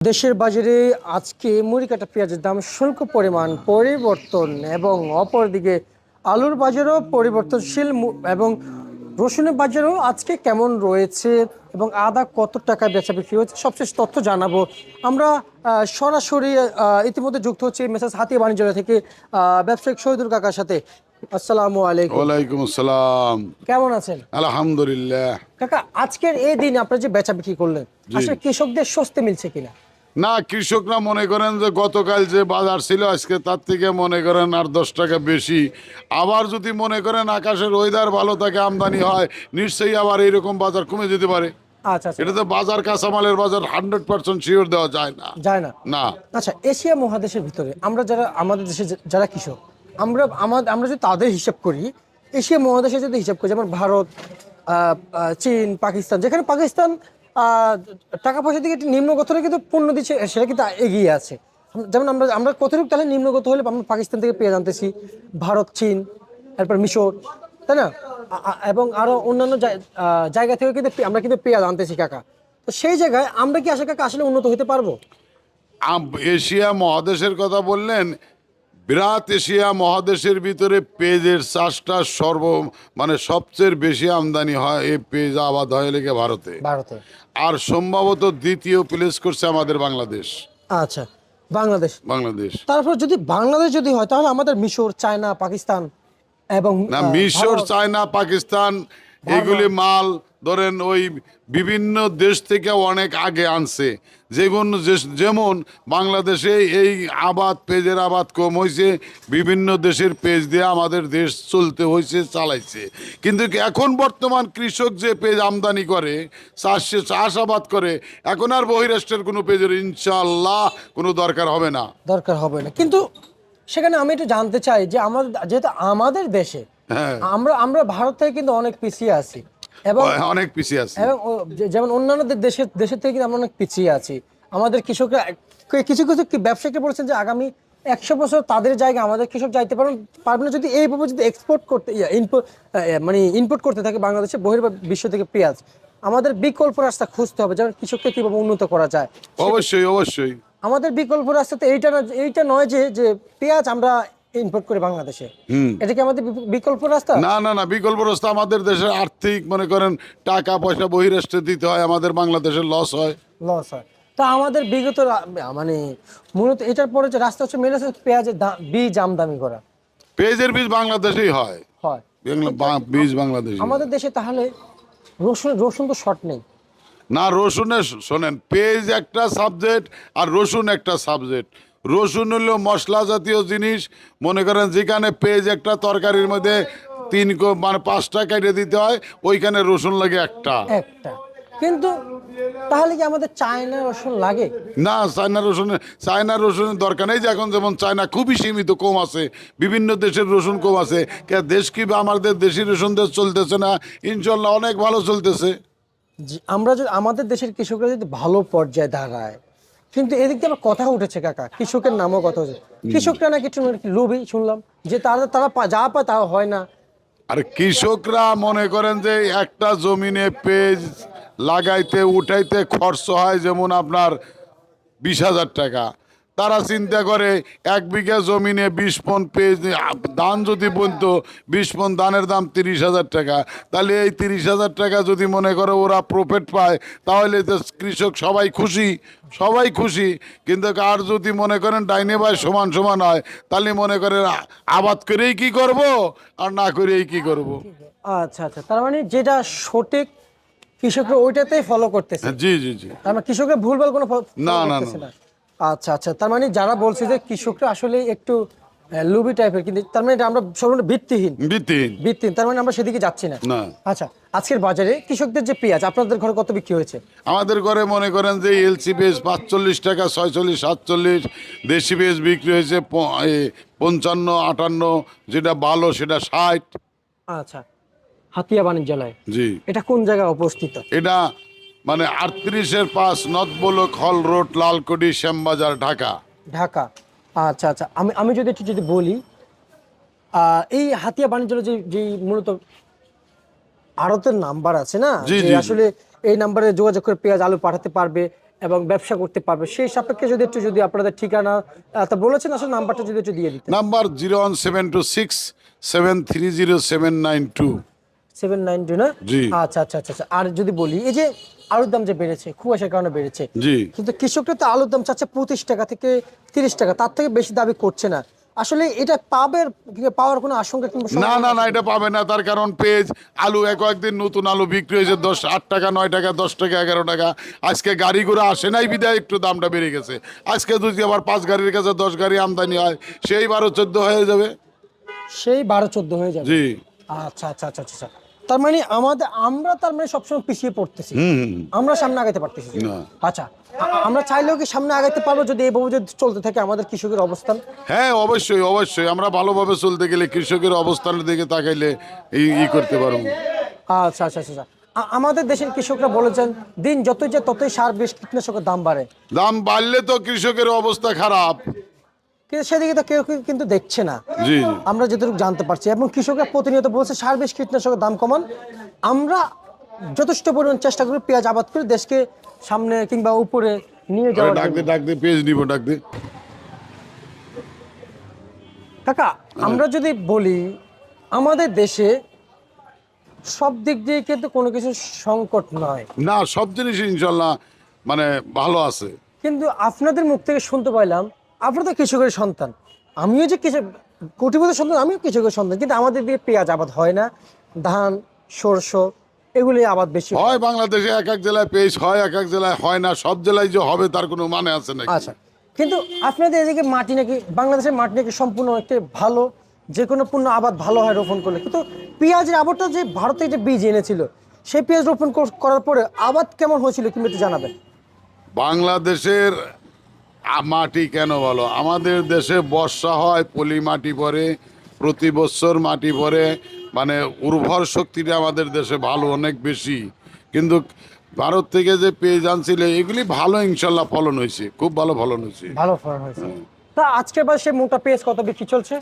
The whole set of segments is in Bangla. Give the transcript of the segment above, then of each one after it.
দেশের বাজারে আজকে মুড়ি কাটা পেঁয়াজের দাম শুল্ক পরিমাণ পরিবর্তন এবং অপরদিকে আলুর বাজারও পরিবর্তনশীল এবং রসুনের বাজারও আজকে কেমন রয়েছে এবং আদা কত টাকায় বেচা বিক্রি হয়েছে? সবশেষ তথ্য জানাব। আমরা সরাসরি ইতিমধ্যে যুক্ত হচ্ছে মেসেজ হাতিয়া বাণিজ্য থেকে আহ, ব্যবসায়িক শহীদুল কাকার সাথে। আসসালামু আলাইকুম। ওয়ালাইকুম আসসালাম। কেমন আছেন? আলহামদুলিল্লাহ। কাকা আজকের এই দিন আপনারা যে বেচা বিক্রি করলেন আসলে কৃষকদের স্বস্তি মিলছে কিনা? না কৃষকরা মনে করেন যে গতকাল যে বাজার ছিল আজকে তার থেকে মনে করেন আর দশ টাকা বেশি। আবার যদি মনে করেন আকাশের ওয়েদার ভালো থাকে আমদানি হয় নিশ্চয়ই আবার এইরকম বাজার কমে যেতে পারে। আচ্ছা আচ্ছা। এটা তো বাজার কাঁচামালের বাজার হান্ড্রেড পার্সেন্ট শিওর দেওয়া যায় না। যায় না। না। আচ্ছা এশিয়া মহাদেশের ভিতরে আমরা যারা আমাদের দেশে যারা কৃষক আমরা আমাদের আমরা যদি তাদের হিসাব করি এশিয়া মহাদেশে যদি হিসাব করি যেমন ভারত চীন পাকিস্তান যেখানে পাকিস্তান টাকা পয়সা দিকে একটু নিম্নগত হলে কিন্তু পণ্য দিচ্ছে, সেটা কিন্তু এগিয়ে আছে। যেমন আমরা আমরা কতটুকু তাহলে নিম্নগত হলে আমরা পাকিস্তান থেকে পেয়ে জানতেছি, ভারত, চীন, তারপর মিশর, তাই না? এবং আরও অন্যান্য জায়গা থেকে কিন্তু আমরা কিন্তু পেঁয়াজ আনতেছি কাকা। তো সেই জায়গায় আমরা কি আশা কাকা আসলে উন্নত হতে পারব? এশিয়া মহাদেশের কথা বললেন বিরাট এশিয়া মহাদেশের ভিতরে পেঁয়াজের চাষটা সর্ব মানে সবচেয়ে বেশি আমদানি হয় এই পেঁয়াজ আবাদ হয় লেগে ভারতে। ভারতে। আর সম্ভবত দ্বিতীয় প্লেস করছে আমাদের বাংলাদেশ। আচ্ছা বাংলাদেশ। বাংলাদেশ। তারপর যদি বাংলাদেশ যদি হয় তাহলে আমাদের মিশর চায়না পাকিস্তান এবং না মিশর চায়না পাকিস্তান এগুলি মাল ধরেন ওই বিভিন্ন দেশ থেকে অনেক আগে আনছে। যেগুলো যে- যেমন বাংলাদেশে এই আবাদ পেজের আবাদ কম হয়েছে বিভিন্ন দেশের পেজ দিয়ে আমাদের দেশ চলতে হয়েছে চালাইছে। কিন্তু এখন বর্তমান কৃষক যে পেজ আমদানি করে চাষ চাষাবাদ করে এখন আর বহিরাষ্ট্রের কোনো পেজের ইনশাল্লাহ কোনো দরকার হবে না। দরকার হবে না। কিন্তু সেখানে আমি একটু জানতে চাই যে আমাদের যেহেতু আমাদের দেশে হ্যাঁ। আমরা আমরা ভারত থেকে কিন্তু অনেক পিছিয়ে আছি। এবং অনেক পিছিয়ে আছে। এবং যেমন অন্যান্য দেশের দেশের থেকে কিন্তু আমরা অনেক পিছিয়ে আছি। আমাদের কৃষকরা কিছু কিছু ব্যবসায়ীকে বলেছেন যে আগামী একশো বছর তাদের জায়গায় আমাদের কৃষক যাইতে পারেন পারবে না যদি এইভাবে যদি এক্সপোর্ট করতে মানে ইনপুট করতে থাকে বাংলাদেশে বহির বিশ্ব থেকে পেঁয়াজ। আমাদের বিকল্প রাস্তা খুঁজতে হবে যেমন কৃষককে কীভাবে উন্নত করা যায়। অবশ্যই অবশ্যই। আমাদের বিকল্প রাস্তাতে এইটা এইটা নয় যে যে পেঁয়াজ আমরা ইম্পোর্ট করি বাংলাদেশে। এটা কি আমাদের বিকল্প রাস্তা? না না না বিকল্প রাস্তা আমাদের দেশের আর্থিক মনে করেন টাকা পয়সা বহিরাষ্ট্রে দিতে হয় আমাদের বাংলাদেশের লস হয়। লস হয়। তা আমাদের বিগত মানে মূলত এটার পরে যে রাস্তা হচ্ছে মেন রাস্তা পেঁয়াজের বীজ আমদানি করা। পেঁয়াজের বীজ বাংলাদেশেই হয়। হয়। বাংলা- বীজ বাংলাদেশি আমাদের দেশে তাহলে রসুন রসুন তো শর্ট নেই। না রসুনের শোনেন পেঁয়াজ একটা সাবজেক্ট আর রসুন একটা সাবজেক্ট রসুন হলো মশলা জাতীয় জিনিস। মনে করেন যেখানে পেঁয়াজ একটা তরকারির মধ্যে তিন কো- মানে পাঁচটা কেটে দিতে হয় ওইখানে রসুন লাগে একটা। একটা। কিন্তু তাহলে কি আমাদের চায়না রসুন লাগে? না চায়না রসুনের চায়না রসুনের দরকার নেই যে এখন যেমন চায়না খুবই সীমিত কম আছে। বিভিন্ন দেশের রসুন কম আছে। কে দেশ কি আমাদের দেশি রসুন দেশ চলতেছে না ইনশাল্লাহ অনেক ভালো চলতেছে। আমরা যদি আমাদের দেশের কৃষকরা যদি ভালো পর্যায়ে দাঁড়ায় কিন্তু এদিক দিয়ে আবার কথা উঠেছে কাকা। কৃষকের নামও কথা হচ্ছে কৃষকরা নাকি একটু লোভই শুনলাম। যে তারা তারা যা পায় তা হয় না। আর কৃষকরা মনে করেন যে একটা জমিনে পেজ লাগাইতে উঠাইতে খরচ হয় যেমন আপনার বিশ হাজার টাকা। তারা চিন্তা করে এক বিঘা জমিনে বিশ পন পেজ ধান যদি বলতো বিশ পন ধানের দাম তিরিশ হাজার টাকা। তাহলে এই তিরিশ হাজার টাকা যদি মনে করে ওরা প্রফিট পায় তাহলে তো কৃষক সবাই খুশি সবাই খুশি। কিন্তু আর যদি মনে করেন ডাইনে বাই সমান সমান হয় তাহলে মনে করেন আবাদ করেই কি করব আর না করেই কি করব? আচ্ছা আচ্ছা তার মানে যেটা সঠিক কৃষকরা ওইটাতেই ফলো করতেছে। জি জি জি। তার মানে কৃষকরা ভুলভাল কোনো না, না, না। আচ্ছা আচ্ছা। তার মানে যারা বলছে যে কৃষকরা আসলে একটু লুবি টাইপের কিন্তু তার মানে এটা আমরা সম্পূর্ণ ভিত্তিহীন। ভিত্তিহীন। ভিত্তিহীন তার মানে আমরা সেদিকে যাচ্ছি না। না। আচ্ছা আজকের বাজারে কৃষকদের যে পেঁয়াজ আপনাদের ঘরে কত বিক্রি হয়েছে? আমাদের ঘরে মনে করেন যে এলসি বেস পাঁচচল্লিশ টাকা ছয়চল্লিশ সাতচল্লিশ। দেশি বেস বিক্রি হয়েছে পঞ্চান্ন আটান্ন যেটা ভালো সেটা ষাট। আচ্ছা হাতিয়া বাণিজ্যালয়। জি। এটা কোন জায়গায় অবস্থিত? এটা মানে আটত্রিশের পাঁচ নদবলক হল রোড লালকুটি শ্যামবাজার ঢাকা। ঢাকা। আচ্ছা আচ্ছা। আমি আমি যদি একটু যদি বলি এই হাতিয়া বাণিজ্য যে যে মূলত আড়তের নাম্বার আছে না? যে। আসলে এই নাম্বারে যোগাযোগ করে পেঁয়াজ আলু পাঠাতে পারবে এবং ব্যবসা করতে পারবে। সেই সাপেক্ষে যদি একটু যদি আপনাদের ঠিকানা তা বলেছেন আসলে নাম্বারটা যদি একটু দিয়ে দিতেন। Number zero one seven two six seven three zero seven nine two. Seven nine two না? আচ্ছা আচ্ছা আচ্ছা আচ্ছা। আর যদি বলি এই যে আলুর দাম যে বেড়েছে কুয়াশার কারণে বেড়েছে। কিন্তু কৃষকরা তো আলুর দাম চাচ্ছে পঁচিশ টাকা থেকে তিরিশ টাকা তার থেকে বেশি দাবি করছে না। আসলে এটা পাবে পাওয়ার কোনো আশঙ্কা কিংবা না না না এটা পাবে না তার কারণ পেজ আলু এক একদিন নতুন আলু বিক্রি হয়েছে দশ আট টাকা নয় টাকা দশ টাকা এগারো টাকা। আজকে গাড়ি ঘোড়া আসে নাই বিদায় একটু দামটা বেড়ে গেছে। আজকে যদি আবার পাঁচ গাড়ির কাছে দশ গাড়ি আমদানি হয় সেই বারো চোদ্দ হয়ে যাবে। সেই বারো চোদ্দ হয়ে যাবে। জি। আচ্ছা আচ্ছা আচ্ছা আচ্ছা। তার মানে আমাদের আমরা তার মানে সবসময় পিছিয়ে পড়তেছি। আমরা সামনে আগাতে পারতেছি। আচ্ছা আমরা চাইলেও কি সামনে আগাতে পারব যদি এইভাবে যদি চলতে থাকে আমাদের কৃষকের অবস্থান? হ্যাঁ অবশ্যই অবশ্যই। আমরা ভালোভাবে চলতে গেলে কৃষকের অবস্থানের দিকে তাকাইলে ই ই করতে পারব। আচ্ছা আচ্ছা আচ্ছা আচ্ছা। আমাদের দেশের কৃষকরা বলেছেন দিন যতই যে ততই সার বেশ কীটনাশকের দাম বাড়ে। দাম বাড়লে তো কৃষকের অবস্থা খারাপ। কিন্তু সেদিকে তো কেউ কিন্তু দেখছে না। আমরা যতটুকু জানতে পারছি। এবং কৃষকরা প্রতিনিয়ত বলছে সার বেশ কীটনাশকের দাম কমান। আমরা যথেষ্ট পরিমাণ চেষ্টা করি পেঁয়াজ আবাদ করে দেশকে সামনে কিংবা উপরে নিয়ে যাওয়ার ডাক জন্য। দে ডাক দে পেজ নিব ডাক কাকা আমরা যদি বলি আমাদের দেশে সব দিক দিয়ে কিন্তু কোনো কিছু সংকট নয়। না সব জিনিস ইনশাল্লাহ মানে ভালো আছে। কিন্তু আপনাদের মুখ থেকে শুনতে পাইলাম আপনারা তো কৃষকের সন্তান। আমিও যে কৃষক কোটিপতির সন্তান আমিও কৃষকের সন্তান কিন্তু আমাদের দিয়ে পেঁয়াজ আবাদ হয় না। ধান সরষ এগুলি আবাদ বেশি হয়। বাংলাদেশে এক এক জেলায় পেজ হয় এক এক জেলায় হয় না সব জেলায় যে হবে তার কোনো মানে আছে না আচ্ছা। কিন্তু আপনাদের এদিকে মাটি নাকি বাংলাদেশের মাটি নাকি সম্পূর্ণ একটা ভালো যে কোনো পূর্ণ আবাদ ভালো হয় রোপণ করলে। কিন্তু পেঁয়াজের আবাদটা যে ভারত যে বীজ এনেছিল সেই পেঁয়াজ রোপণ করার পরে আবাদ কেমন হয়েছিল কিংবা একটু জানাবেন। বাংলাদেশের মাটি কেন বলো? আমাদের দেশে বর্ষা হয় পলি মাটি পরে প্রতি বছর মাটি পরে মানে উর্বর শক্তিটা আমাদের দেশে ভালো অনেক বেশি। কিন্তু ভারত থেকে যে পেঁয়াজ আনছিল এগুলি ভালো ইনশাল্লাহ ফলন হয়েছে খুব ভালো ফলন হয়েছে। ভালো ফলন হয়েছে। তা আজকে বা সে মোটা পেঁয়াজ কত বিক্রি চলছে?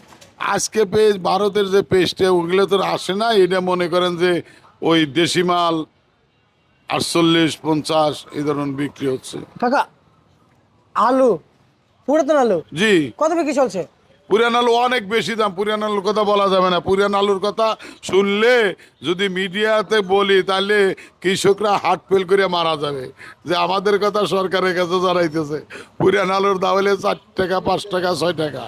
আজকে পেজ ভারতের যে পেজটা ওগুলো তো আসে না এটা মনে করেন যে ওই দেশি মাল আটচল্লিশ পঞ্চাশ এই ধরনের বিক্রি হচ্ছে। কাকা আলু পুরাতন আলু? জি। কত বিক্রি চলছে? পুরান আলু অনেক বেশি দাম পুরান আলুর কথা বলা যাবে না। পুরান আলুর কথা শুনলে যদি মিডিয়াতে বলি তাহলে কৃষকরা হাট ফেল করে মারা যাবে। যে আমাদের কথা সরকারের কাছে জানাইতেছে পুরান আলুর দাম হলে চার টাকা পাঁচ টাকা ছয় টাকা।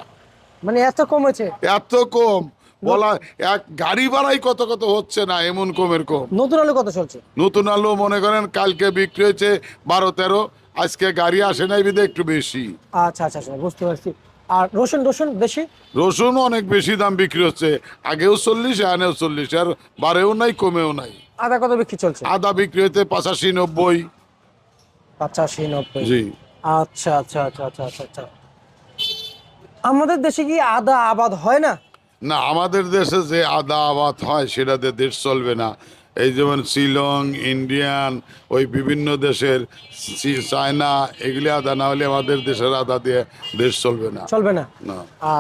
মানে এত কমেছে এত কম। বলা এক গাড়ি ভাড়াই কত কত হচ্ছে না এমন কমের কম। নতুন আলু কত চলছে? নতুন আলু মনে করেন কালকে বিক্রি হয়েছে বারো তেরো আজকে গাড়ি আসে নাই বিধে একটু বেশি। আচ্ছা আচ্ছা আচ্ছা বুঝতে পারছি। আর রসুন রসুন বেশি? রসুন অনেক বেশি দাম বিক্রি হচ্ছে। আগেও চল্লিশ এখানেও চল্লিশ আর বাড়েও নাই কমেও নাই। আদা কত বিক্রি চলছে? আদা বিক্রি হতে পঁচাশি নব্বই। পঁচাশি নব্বই। জি। আচ্ছা আচ্ছা আচ্ছা আচ্ছা আচ্ছা আচ্ছা। আমাদের দেশে কি আদা আবাদ হয় না? না আমাদের দেশে যে আদা আবাদ হয় সেটাতে দেশ চলবে না। এই যেমন শিলং ইন্ডিয়ান ওই বিভিন্ন দেশের চায়না এগুলি আদা না হলে আমাদের দেশের আদা দিয়ে দেশ চলবে না। চলবে না।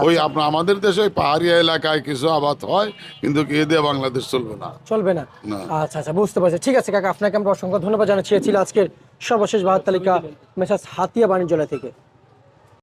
ওই আপনার আমাদের দেশে ওই পাহাড়িয়া এলাকায় কিছু আবাদ হয় কিন্তু এ দিয়ে বাংলাদেশ চলবে না। চলবে না। আচ্ছা আচ্ছা বুঝতে পারছি। ঠিক আছে কাকা আপনাকে আমরা অসংখ্য ধন্যবাদ জানাচ্ছি। আজকের সর্বশেষ ভারত তালিকা মেসাজ হাতিয়া বাণিজ্যালয় থেকে।